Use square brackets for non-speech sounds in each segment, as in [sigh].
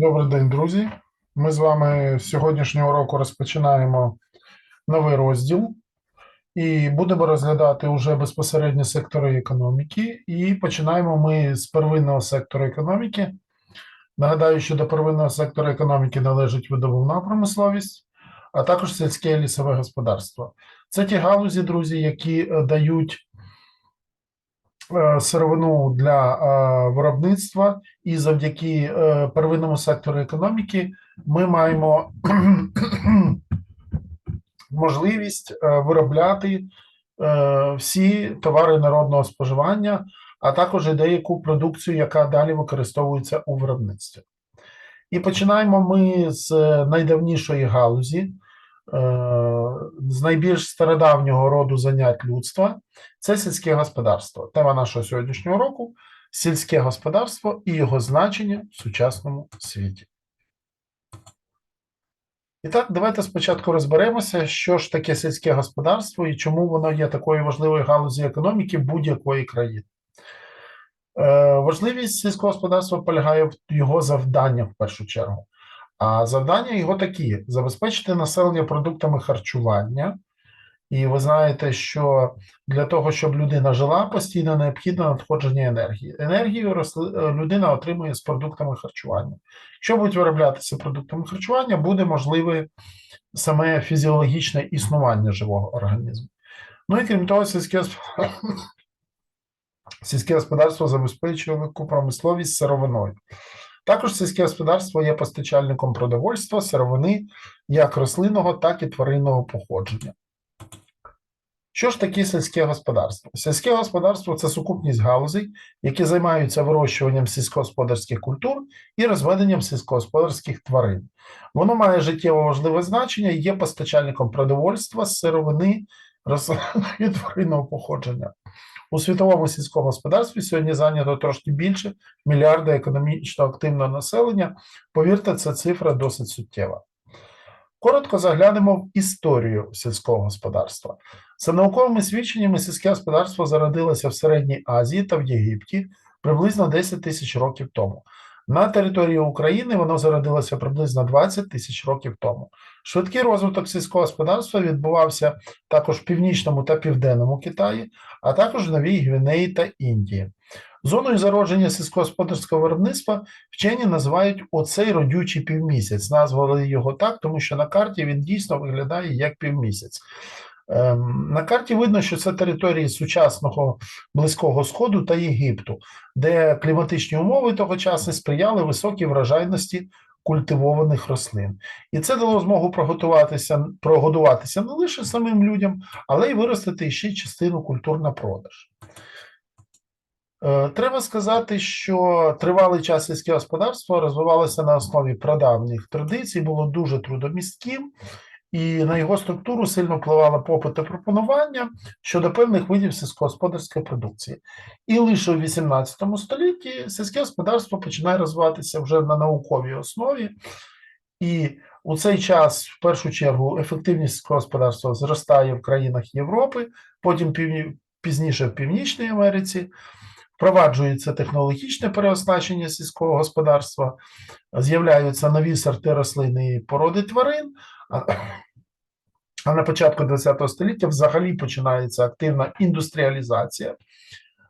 Добрий день, друзі. Ми з вами з сьогоднішнього року розпочинаємо новий розділ і будемо розглядати уже безпосередньо сектори економіки. І починаємо ми з первинного сектору економіки. Нагадаю, що до первинного сектору економіки належить видобувна промисловість, а також сільське лісове господарство. Це ті галузі, друзі, які е, дають сировину для е, виробництва, і завдяки е, первинному сектору економіки ми маємо [clears throat] можливість е, виробляти е, всі товари народного споживання, а також і деяку продукцію, яка далі використовується у виробництві. І починаємо ми з найдавнішої галузі, е, з найбільш стародавнього роду занять людства це сільське господарство. Тема нашого сьогоднішнього року сільське господарство і його значення в сучасному світі. І так, давайте спочатку розберемося, що ж таке сільське господарство і чому воно є такою важливою галузі економіки будь-якої країни. Е, важливість сільського господарства полягає в його завданнях в першу чергу. А завдання його такі: забезпечити населення продуктами харчування. І ви знаєте, що для того, щоб людина жила, постійно необхідно надходження енергії. Енергію росли- е, людина отримує з продуктами харчування. Якщо будуть вироблятися продуктами харчування, буде можливе саме фізіологічне існування живого організму. Ну і крім того, сільське, [laughs] сільське господарство забезпечує велику промисловість сировиною. Також сільське господарство є постачальником продовольства, сировини як рослинного, так і тваринного походження. Що ж таке сільське господарство? Сільське господарство це сукупність галузей, які займаються вирощуванням сільськогосподарських культур і розведенням сільськогосподарських тварин. Воно має життєво важливе значення і є постачальником продовольства, сировини, рослин і тваринного походження. У світовому сільському господарстві сьогодні зайнято трошки більше мільярда економічно активного населення. Повірте, ця цифра досить суттєва. Коротко заглянемо в історію сільського господарства. За науковими свідченнями, сільське господарство зародилося в Середній Азії та в Єгипті приблизно 10 тисяч років тому. На території України воно зародилося приблизно 20 тисяч років тому. Швидкий розвиток сільського господарства відбувався також в північному та південному Китаї, а також в Новій Гвінеї та Індії. Зоною зародження сільськогосподарського виробництва вчені називають оцей родючий півмісяць. Назвали його так, тому що на карті він дійсно виглядає як півмісяць. Ем, На карті видно, що це території сучасного Близького Сходу та Єгипту, де кліматичні умови того часу сприяли високій врожайності культивованих рослин. І це дало змогу приготуватися, прогодуватися не лише самим людям, але й виростити ще частину культур на продаж. Е, Треба сказати, що тривалий час сільське господарство розвивалося на основі прадавніх традицій, було дуже трудомістким, і на його структуру сильно впливало попит та пропонування щодо певних видів сільськогосподарської продукції. І лише у 18 столітті сільське господарство починає розвиватися вже на науковій основі, і у цей час, в першу чергу, ефективність господарства зростає в країнах Європи, потім пізніше в Північній Америці. Впроваджується технологічне переоснащення сільського господарства, з'являються нові сорти рослин і породи тварин. А, на початку ХХ століття взагалі починається активна індустріалізація,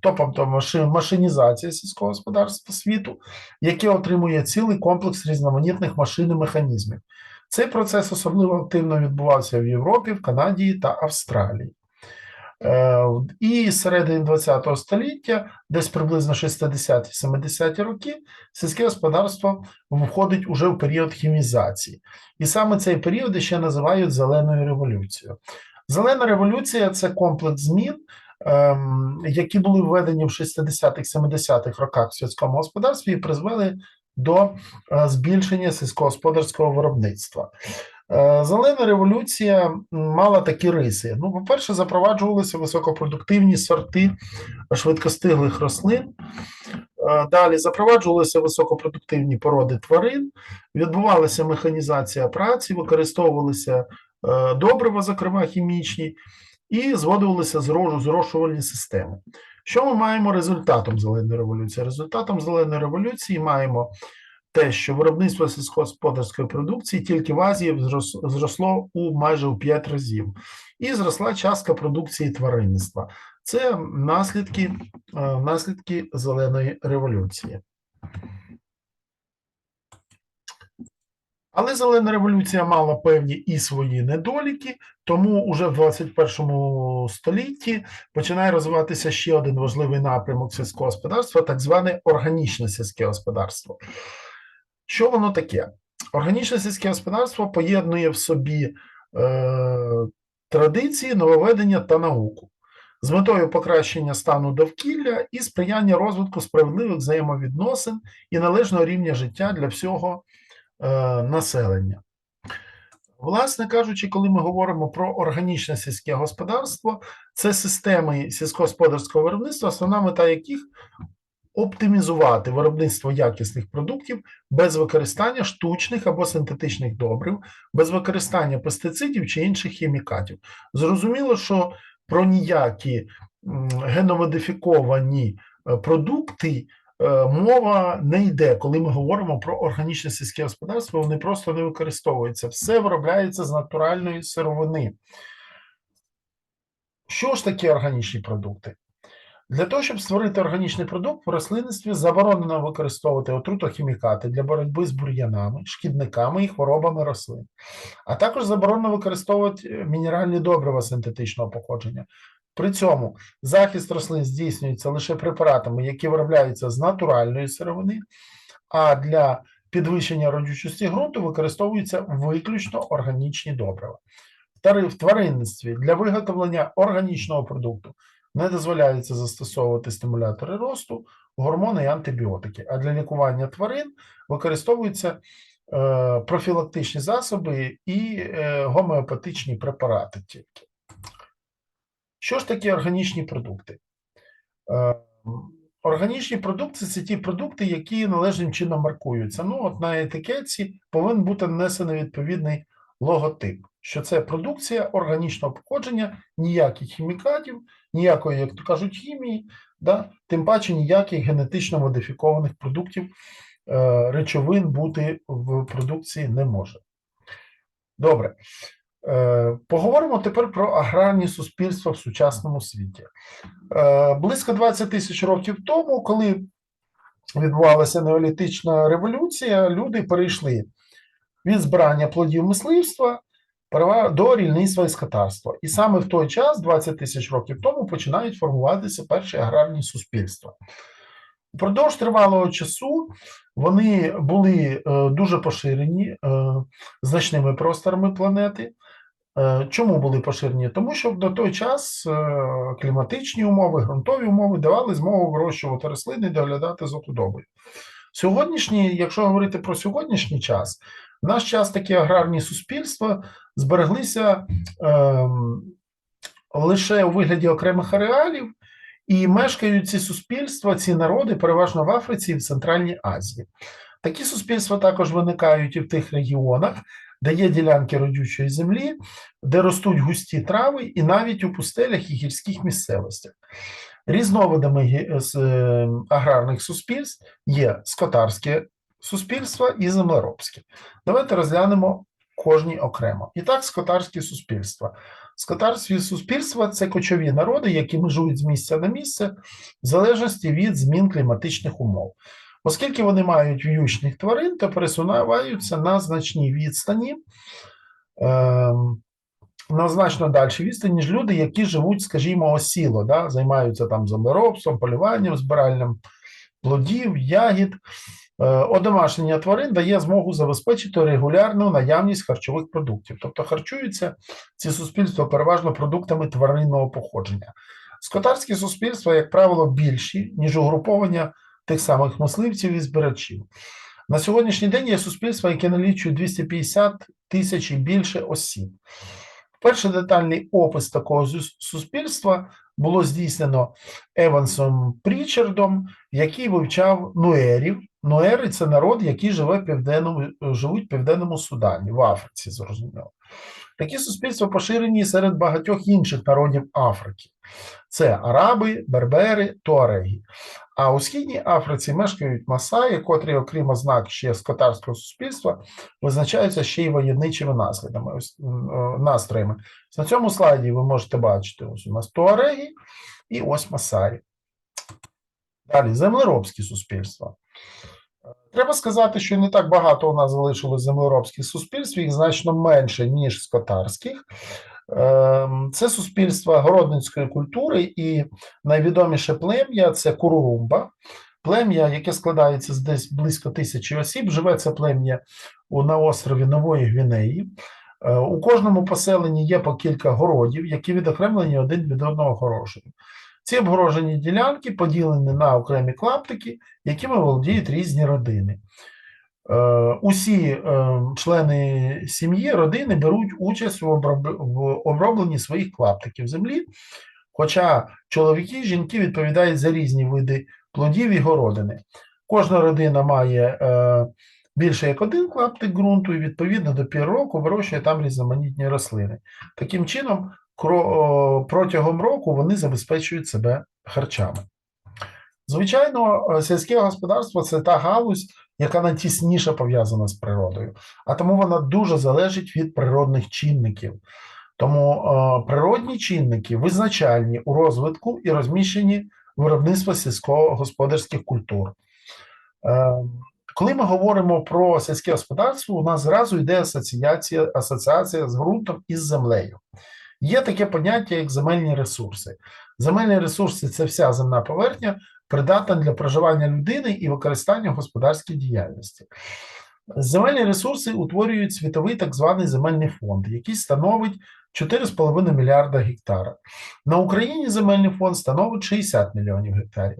тобто машинізація сільського господарства світу, яке отримує цілий комплекс різноманітних машин і механізмів. Цей процес особливо активно відбувався в Європі, в Канаді та Австралії. Е, І середини ХХ століття, десь приблизно 60-70-ті роки, сільське господарство входить уже в період хімізації. І саме цей період ще називають зеленою революцією. Зелена революція це комплекс змін, ем, які були введені в 60-70-х роках в сільському господарстві і призвели до е, збільшення сільськогосподарського виробництва. Е, Зелена революція мала такі риси. Ну, по-перше, запроваджувалися високопродуктивні сорти швидкостиглих рослин. Е, Далі запроваджувалися високопродуктивні породи тварин, відбувалася механізація праці, використовувалися е, добрива, зокрема хімічні, і зводилися зрошувальні системи. Що ми маємо результатом зеленої революції? Результатом зеленої революції маємо те, що виробництво сільськогосподарської продукції тільки в Азії зросло у майже у 5 разів, і зросла частка продукції тваринництва. Це наслідки, е, наслідки зеленої революції. Але зелена революція мала певні і свої недоліки, тому уже в 21 столітті починає розвиватися ще один важливий напрямок сільського господарства, так зване органічне сільське господарство. Що воно таке? Органічне сільське господарство поєднує в собі е, традиції, нововведення та науку з метою покращення стану довкілля і сприяння розвитку справедливих взаємовідносин і належного рівня життя для всього е, населення. Власне кажучи, коли ми говоримо про органічне сільське господарство, це системи сільськогосподарського виробництва, основна мета яких оптимізувати виробництво якісних продуктів без використання штучних або синтетичних добрив, без використання пестицидів чи інших хімікатів. Зрозуміло, що про ніякі геномодифіковані е, продукти е, мова не йде, коли ми говоримо про органічне сільське господарство, вони просто не використовуються. Все виробляється з натуральної сировини. Що ж таке органічні продукти? Для того, щоб створити органічний продукт, в рослинництві заборонено використовувати отрутохімікати для боротьби з бур'янами, шкідниками і хворобами рослин. А також заборонено використовувати е, мінеральні добрива синтетичного походження. При цьому захист рослин здійснюється лише препаратами, які виробляються з натуральної сировини, а для підвищення родючості ґрунту використовуються виключно органічні добрива. В тваринництві для виготовлення органічного продукту не дозволяється застосовувати стимулятори росту, гормони і антибіотики. А для лікування тварин використовуються е, профілактичні засоби і е, гомеопатичні препарати тільки. Що ж таке органічні продукти? Е, Органічні продукти це ті продукти, які належним чином маркуються. Ну, от на етикетці повинен бути нанесений відповідний логотип, що це продукція органічного походження, ніяких хімікатів, ніякої, як то кажуть, хімії, да? тим паче ніяких генетично модифікованих продуктів, е, речовин бути в продукції не може. Добре. Е, Поговоримо тепер про аграрні суспільства в сучасному світі. Е, Близько 20 тисяч років тому, коли відбувалася неолітична революція, люди перейшли від збирання плодів мисливства до рільництва і скотарства. І саме в той час, 20 тисяч років тому, починають формуватися перші аграрні суспільства. Упродовж тривалого часу вони були е, дуже поширені е, значними просторами планети. Е, Чому були поширені? Тому що на той час кліматичні умови, ґрунтові умови давали змогу вирощувати рослини і доглядати за худобою. Сьогоднішні, якщо говорити про сьогоднішній час, в наш час такі аграрні суспільства збереглися ем, лише у вигляді окремих ареалів, і мешкають ці суспільства, ці народи переважно в Африці і в Центральній Азії. Такі суспільства також виникають і в тих регіонах, де є ділянки родючої землі, де ростуть густі трави, і навіть у пустелях і гірських місцевостях. Різновидами е, аграрних суспільств є скотарське суспільство і землеробське. Давайте розглянемо кожні окремо. І так, скотарські суспільства. Скотарські суспільства це кочові народи, які межують з місця на місце в залежності від змін кліматичних умов. Оскільки вони мають в'ючних тварин, то пересуваються на значній відстані, ем, на значно дальшій відстані, ніж люди, які живуть, скажімо, осіло, да, займаються там землеробством, полюванням, збиральням плодів, ягід. Е, Одомашнення тварин дає змогу забезпечити регулярну наявність харчових продуктів. Тобто харчуються ці суспільства переважно продуктами тваринного походження. Скотарські суспільства, як правило, більші, ніж угруповання тих самих мисливців і збирачів. На сьогоднішній день є суспільства, які налічують 250 тисяч і більше осіб. Перший детальний опис такого суспільства було здійснено Евансом Прічардом, який вивчав нуерів. Нуери це народ, який живе в південному, живуть в південному Судані, в Африці, зрозуміло. Такі суспільства поширені серед багатьох інших народів Африки. Це араби, бербери, туареги. А у східній Африці мешкають масаї, котрі, окрім ознак ще скотарського суспільства, визначаються ще й воєнничими наслідами, ось, е, настроями. На цьому слайді ви можете бачити, ось у нас туареги і ось масаї. Далі, землеробські суспільства. Треба сказати, що не так багато у нас залишилось землеробських суспільств, їх значно менше, ніж скотарських. Ем, Це суспільства городницької культури, і найвідоміше плем'я це Курурумба. Плем'я, яке складається з десь близько тисячі осіб, живе це плем'я на острові Нової Гвінеї. Е, У кожному поселенні є по кілька городів, які відокремлені один від одного огорожею. Ці обгорожені ділянки поділені на окремі клаптики, якими володіють різні родини. Е, Усі е, члени сім'ї, родини беруть участь в оброб- обробленні своїх клаптиків землі, хоча чоловіки і жінки відповідають за різні види плодів і городини. Кожна родина має е, більше як один клаптик ґрунту, і відповідно до пір року вирощує там різноманітні рослини. Таким чином, протягом року вони забезпечують себе харчами. Звичайно, сільське господарство це та галузь, яка найтісніше пов'язана з природою, а тому вона дуже залежить від природних чинників. Тому е, природні чинники визначальні у розвитку і розміщенні виробництва сільськогосподарських культур. Е, коли ми говоримо про сільське господарство, у нас зразу йде асоціація, асоціація з ґрунтом і з землею. Є таке поняття, як земельні ресурси. Земельні ресурси це вся земна поверхня, придатна для проживання людини і використання в господарській діяльності. Земельні ресурси утворюють світовий так званий земельний фонд, який становить 4,5 мільярда гектара. На Україні земельний фонд становить 60 мільйонів гектарів.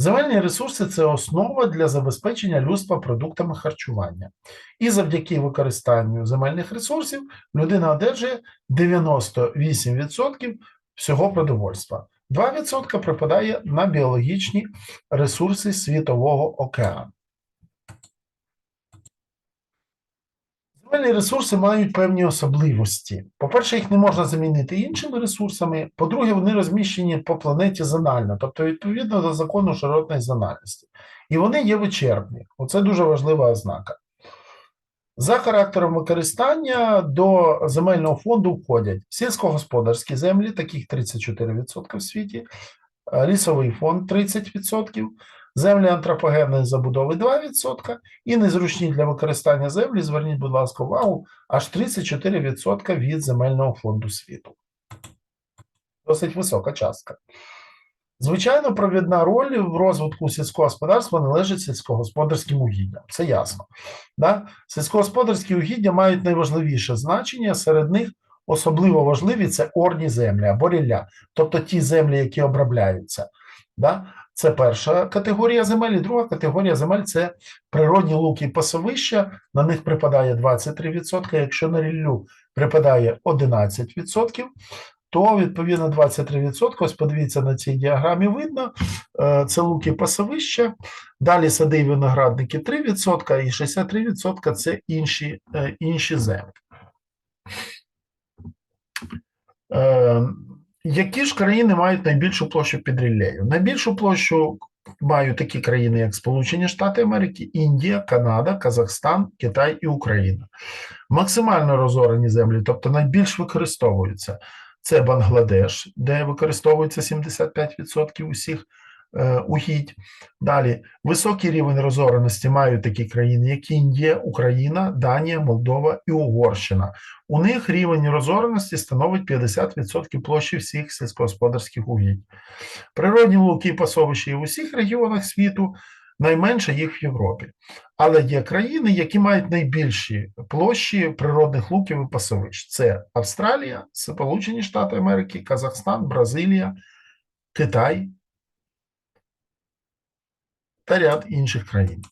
Земельні ресурси це основа для забезпечення людства продуктами харчування. І завдяки використанню земельних ресурсів людина одержує 98% всього продовольства. 2% припадає на біологічні ресурси Світового океану. Земельні ресурси мають певні особливості. По-перше, їх не можна замінити іншими ресурсами. По-друге, вони розміщені по планеті зонально, тобто відповідно до закону широтної зональності. І вони є вичерпні. Оце дуже важлива ознака. За характером використання до земельного фонду входять сільськогосподарські землі, таких 34% в світі, е, лісовий фонд 30%, землі антропогенної забудови 2% і незручні для використання землі, зверніть, будь ласка, увагу, аж 34% від земельного фонду світу. Досить висока частка. Звичайно, провідна роль в розвитку сільського господарства належить сільськогосподарським угіддям. Це ясно. Да? Сільськогосподарські угіддя мають найважливіше значення, серед них особливо важливі це орні землі або рілля, тобто ті землі, які обробляються. Да? Це перша категорія земель, і друга категорія земель це природні луки і пасовища, на них припадає 23%, якщо на ріллю припадає 11%, то відповідно 23%, ось подивіться на цій діаграмі, видно, е, це луки пасовища, далі сади і виноградники 3%, і 63% це інші, е, інші землі. Е, Які ж країни мають найбільшу площу під ріллею? Найбільшу площу мають такі країни, як Сполучені Штати Америки, Індія, Канада, Казахстан, Китай і Україна. Максимально розорені землі, тобто найбільш використовуються. Це Бангладеш, де використовується 75% усіх е, угідь. Далі високий рівень розореності мають такі країни, як Індія, Україна, Данія, Молдова і Угорщина. У них рівень розореності становить 50% площі всіх сільськогосподарських угідь. Природні луки і пасовища є в усіх регіонах світу, найменше їх в Європі. Але є країни, які мають найбільші площі природних луків і пасовищ. Це Австралія, Сполучені Штати Америки, Казахстан, Бразилія, Китай та ряд інших країн.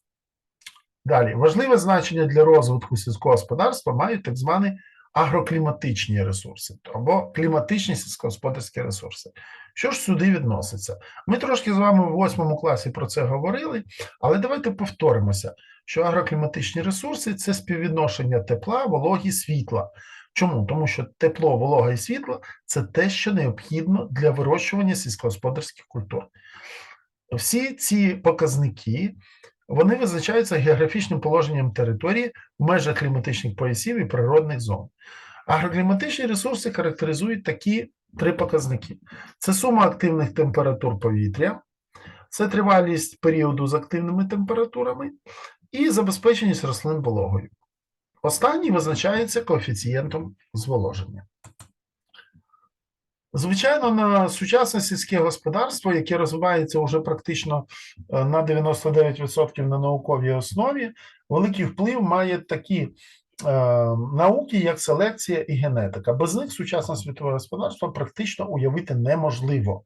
Далі, важливе значення для розвитку сільського господарства мають так звані агрокліматичні ресурси або кліматичні сільськогосподарські ресурси. Що ж сюди відноситься? Ми трошки з вами в восьмому класі про це говорили, але давайте повторимося, що агрокліматичні ресурси це співвідношення тепла, вологі, світла. Чому? Тому що тепло, волога і світло це те, що необхідно для вирощування сільськогосподарських культур. Всі ці показники вони визначаються географічним положенням території в межах кліматичних поясів і природних зон. Агрокліматичні ресурси характеризують такі три показники: це сума активних температур повітря, це тривалість періоду з активними температурами і забезпеченість рослин вологою. Останній визначається коефіцієнтом зволоження. Звичайно, на сучасне сільське господарство, яке розвивається вже практично е, на 99% на науковій основі, великий вплив має такі е, науки, як селекція і генетика. Без них сучасне світове господарство практично уявити неможливо.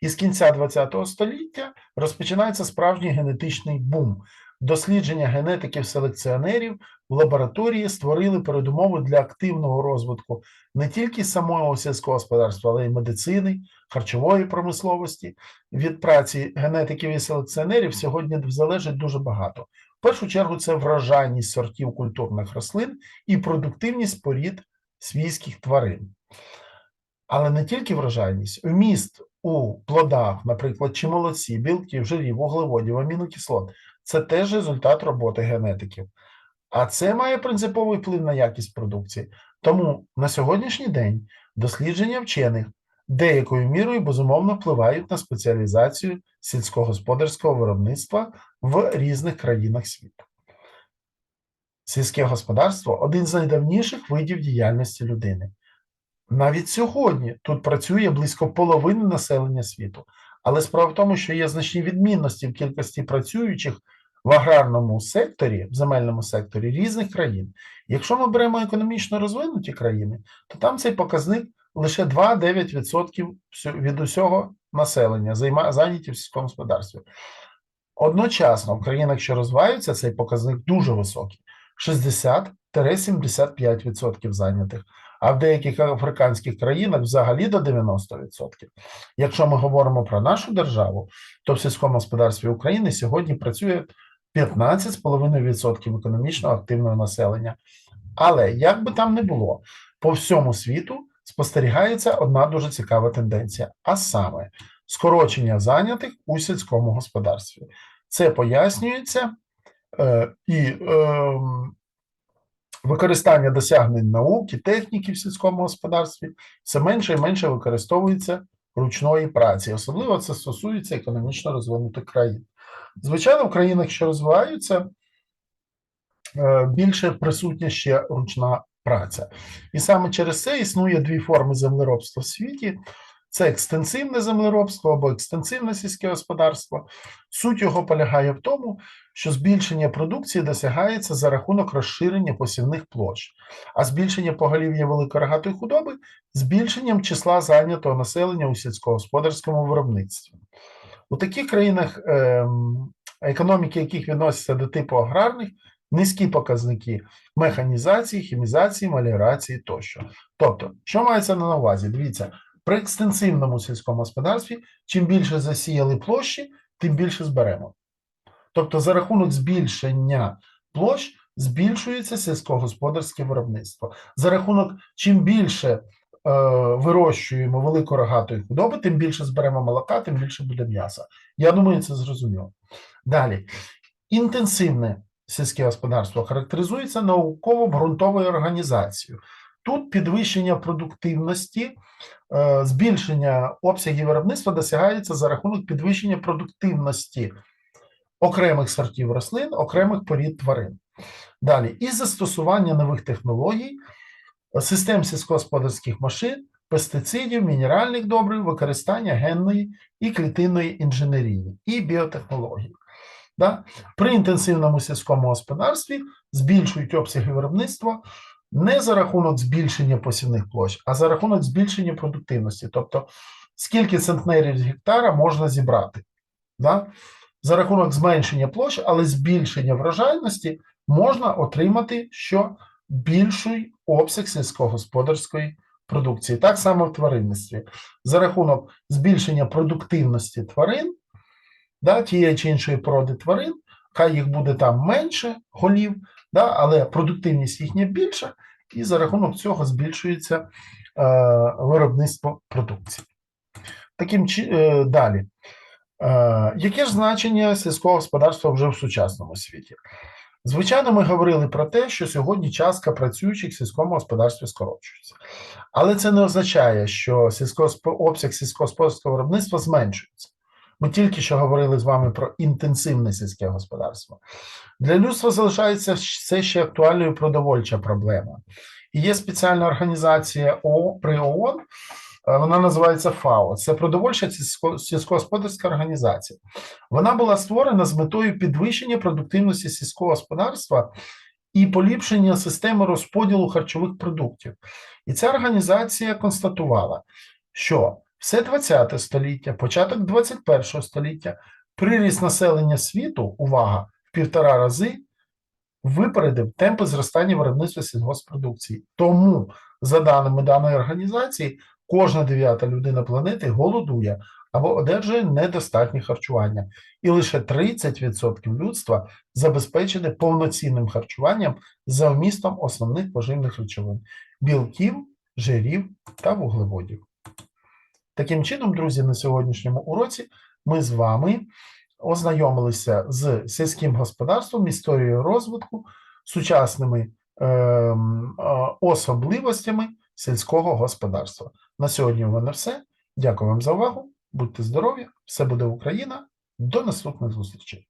І з кінця ХХ століття розпочинається справжній генетичний бум. Дослідження генетиків-селекціонерів в лабораторії створили передумови для активного розвитку не тільки самого сільського господарства, але й медицини, харчової промисловості. Від праці генетиків і селекціонерів сьогодні залежить дуже багато. В першу чергу це вражайність сортів культурних рослин і продуктивність порід свійських тварин. Але не тільки вражайність, вміст у плодах, наприклад, чи молодці, білків, жирів, вуглеводів, амінокислот це теж результат роботи генетиків. А це має принциповий вплив на якість продукції. Тому на сьогоднішній день дослідження вчених деякою мірою безумовно впливають на спеціалізацію сільськогосподарського виробництва в різних країнах світу. Сільське господарство один з найдавніших видів діяльності людини. Навіть сьогодні тут працює близько половини населення світу. Але справа в тому, що є значні відмінності в кількості працюючих в аграрному секторі, в земельному секторі різних країн. Якщо ми беремо економічно розвинуті країни, то там цей показник лише 2-9% від усього населення зайняті в сільському господарстві. Одночасно, в країнах, що розвиваються, цей показник дуже високий: 60-75% зайнятих. А в деяких африканських країнах взагалі до 90%. Якщо ми говоримо про нашу державу, то в сільському господарстві України сьогодні працює 15,5% економічно активного населення. Але як би там не було, по всьому світу спостерігається одна дуже цікава тенденція, а саме скорочення зайнятих у сільському господарстві. Це пояснюється е, і е, використання досягнень науки, техніки в сільському господарстві все менше і менше використовується ручної праці. Особливо це стосується економічно розвинутих країн. Звичайно, в країнах, що розвиваються, е, більше присутня ще ручна праця. І саме через це існує дві форми землеробства в світі. Це екстенсивне землеробство або екстенсивне сільське господарство. Суть його полягає в тому, що збільшення продукції досягається за рахунок розширення посівних площ, а збільшення поголів'я великорогатої худоби збільшенням числа зайнятого населення у сільськогосподарському виробництві. У таких країнах ем, економіки, яких відносяться до типу аграрних, низькі показники механізації, хімізації, малірації тощо. Тобто, що мається на увазі? Дивіться, при екстенсивному сільському господарстві, чим більше засіяли площі, тим більше зберемо. Тобто, за рахунок збільшення площ збільшується сільськогосподарське виробництво. За рахунок, чим більше е, вирощуємо великорогатої худоби, тим більше зберемо молока, тим більше буде м'яса. Я думаю, це зрозуміло. Далі, інтенсивне сільське господарство характеризується науково-ґрунтовою організацією. Тут підвищення продуктивності, е, збільшення обсягів виробництва досягається за рахунок підвищення продуктивності окремих сортів рослин, окремих порід тварин. Далі, і застосування нових технологій, систем сільськогосподарських машин, пестицидів, мінеральних добрив, використання генної і клітинної інженерії і біотехнологій. Да? При інтенсивному сільському господарстві збільшують обсяги виробництва не за рахунок збільшення посівних площ, а за рахунок збільшення продуктивності. Тобто, скільки центнерів з гектара можна зібрати. Да? За рахунок зменшення площ, але збільшення врожайності можна отримати що більший обсяг сільськогосподарської продукції. Так само в тваринництві. За рахунок збільшення продуктивності тварин, да, тієї чи іншої породи тварин, хай їх буде там менше голів, да, але продуктивність їхня більша, і за рахунок цього збільшується е, виробництво продукції. Таким е, далі. Е, Яке ж значення сільського господарства вже в сучасному світі? Звичайно, ми говорили про те, що сьогодні частка працюючих в сільському господарстві скорочується. Але це не означає, що сільськогосп- обсяг сільськогосподарського виробництва зменшується. Ми тільки що говорили з вами про інтенсивне сільське господарство. Для людства залишається все ще актуальною продовольча проблема. І є спеціальна організація О- при ООН, вона називається ФАО. Це продовольча сільськогосподарська організація. Вона була створена з метою підвищення продуктивності сільського господарства і поліпшення системи розподілу харчових продуктів. І ця організація констатувала, що все 20 століття, початок 21 століття, приріст населення світу, увага, в півтора рази випередив темпи зростання виробництва сільгоспродукції. Тому, за даними даної організації, кожна дев'ята людина планети голодує або одержує недостатнє харчування, і лише 30% людства забезпечене повноцінним харчуванням за вмістом основних поживних речовин білків, жирів та вуглеводів. Таким чином, друзі, на сьогоднішньому уроці ми з вами ознайомилися з сільським господарством, історією розвитку, сучасними ем, е, особливостями сільського господарства. На сьогодні в мене все. Дякую вам за увагу. Будьте здорові! Все буде Україна! До наступних зустрічей!